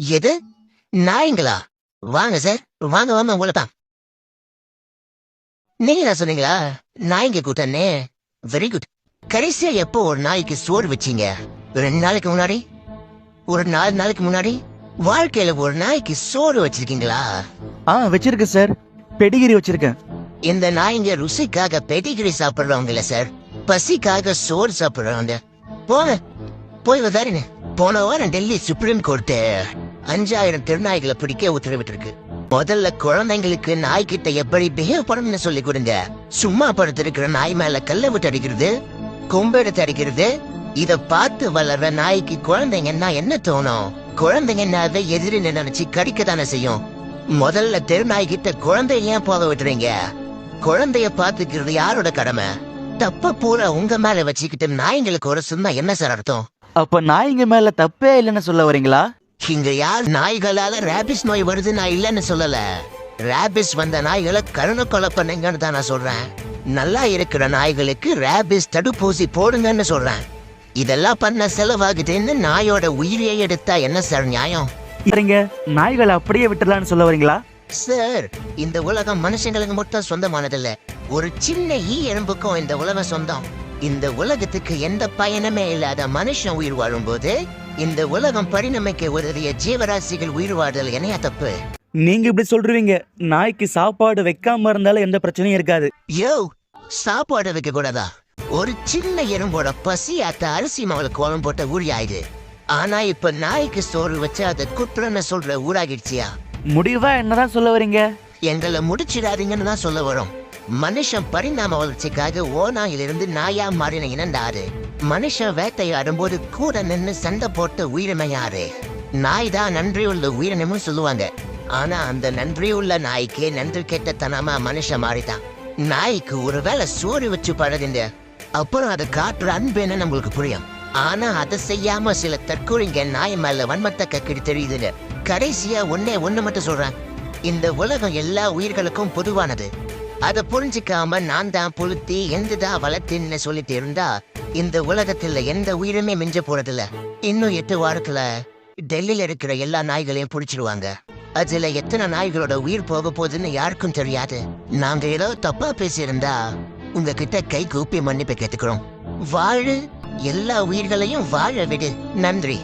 எது? நாய்ங்களா? வாங்க சார் வாங்க வாங்க உங்களை தான் நீங்களா சொன்னீங்களா? நாய்ங்க கூட்டனே வெரி குட் கடைசியா எப்போ ஒரு நாய்க்கு சோறு வச்சீங்க? ரெண்டு நாளைக்கு முன்னாடி? ஒரு நாலு நாளைக்கு முன்னாடி? வாழ்க்கையில ஒரு நாய்க்கு சோறு வச்சிருக்கீங்களா? ஆ வச்சிருக்கேன் சார் பெடிகிரி வச்சிருக்கேன். இந்த நாய்ங்க ருசிக்காக பெட்டிகிரி சாப்பிடுறவங்க இல்ல சார் பசிக்காக சோறு சாப்பிடுறவங்க போங்க. போய் வதாருங்க போன வாரம் டெல்லி சுப்ரீம் கோர்ட்டு. அஞ்சாயிரம் திருநாய்களை பிடிக்க உத்தரவிட்டிருக்கு. முதல்ல குழந்தைங்களுக்கு நாய்கிட்ட எப்படி பிஹேவ் பண்ணணும்னு சொல்லி கொடுங்க. சும்மா படுத்திருக்கிற நாய் மேல கல்ல விட்டு அடிக்கிறது கொம்பெடுத்து அடிக்கிறது இத பார்த்து வளர்ற நாய்க்கு குழந்தைங்கன்னா என்ன தோணும்? குழந்தைங்கன்னாவே எதிரி நினைச்சு கடிக்க தானே செய்யும்? முதல்ல தெருநாய்கிட்ட குழந்தைய ஏன் போக விட்டுறீங்க? குழந்தைய பாத்துக்கிறது யாரோட கடமை? தப்ப பூரா உங்க மேல வச்சுக்கிட்டு நாய்ங்களுக்கு ஒரு சொன்னா என்ன சார் அர்த்தம்? அப்ப நாய்ங்க மேல தப்பே இல்லைன்னு சொல்ல வரீங்களா? இங்க யார் நாய்களால ரேபிஸ் நோய் வருது நான் இல்லைன்னு சொல்லல. ரேபிஸ் வந்த நாய்களை கருணை கொலை பண்ணுங்கன்னு தான் நான் சொல்றேன். நல்லா இருக்கிற நாய்களுக்கு ரேபிஸ் தடுப்பூசி போடுங்கன்னு சொல்றேன். இதெல்லாம் பண்ண செலவாகுதுன்னு நாயோட உயிரியை எடுத்தா என்ன சார் நியாயம்? சரிங்க நாய்களை அப்படியே விட்டுறலாம்னு சொல்ல வரீங்களா? சார் இந்த உலகம் மனுஷங்களுக்கு மட்டும் சொந்தமானதில்ல. ஒரு சின்ன ஈ எறும்புக்கும் இந்த உலகம் சொந்தம். இந்த உலகத்துக்கு எந்த பயனுமே இல்லாத மனுஷன் உயிர் வாழும்போது இந்த உலகம் பரிணமிக்க உதவிய ஜீவராசிகள் உயிர் வாழ்தல் என்னையா தப்பு. நீங்க இப்படி சொல்றீங்க. நாய்க்கு சாப்பாடு வைக்காம இருந்தாலும் எந்த பிரச்சனையும் இருக்காது. யோ சாப்பாடு வைக்க கூடாதா? ஒரு சின்ன எறும்போட பசி அத்த அரிசி மாவுல கோலம் போட்ட ஆயிடு ஆனா இப்ப நாய்க்கு சோறு வச்சு அதை குற்றன்னு சொல்ற ஊராகிடுச்சியா முடிவா என்னதான் சொல்ல வரீங்க? எங்களை முடிச்சிடாதீங்கன்னு தான் சொல்ல வரும். மனுஷன் பரிணாம வளர்ச்சிக்காக ஓநாயிலிருந்து நாயா மாறின இனந்தாரு. மனுஷன் வேட்டையாடும் போது கூட நின்று சண்டை போட்ட உயிரினை யாரு நாய் தான் நன்றியுள்ள உயிரினமும் சொல்லுவாங்க. ஆனா அந்த நன்றியுள்ள நாய்க்கே நன்றி கெட்டத்தனமா மனுஷன் மாறிதான் நாய்க்கு ஒருவேளை சோறு வச்சு பழகுங்க. அப்புறம் அதை காட்டுற அன்பு என்ன நம்மளுக்கு புரியும்? ஆனா அதை செய்யாம சில தற்கொலைங்க நாய் மேல வன்மத்தை கக்கிட்டு தெரியுதுங்க. கடைசியா ஒன்னே ஒண்ணு மட்டும் சொல்றேன். இந்த உலகம் எல்லா உயிர்களுக்கும் பொதுவானது. அதை புரிஞ்சுக்காம நான் தான் புளுத்தி எந்ததா வளர்த்தின்னு சொல்லிட்டு இருந்தா இந்த உலகத்துல எந்த உயிருமே மிஞ்ச போறதில்ல. இன்னும் எட்டு வாரத்துல டெல்லியில இருக்கிற எல்லா நாய்களையும் பிடிச்சிடுவாங்க. அதுல எத்தனை நாய்களோட உயிர் போக போகுதுன்னு யாருக்கும் தெரியாது. நாங்க ஏதோ தப்பா பேசியிருந்தா உங்ககிட்ட கை கூப்பி மன்னிப்பு கேட்டுக்கிறோம். வாழு எல்லா உயிர்களையும் வாழ விடு. நன்றி.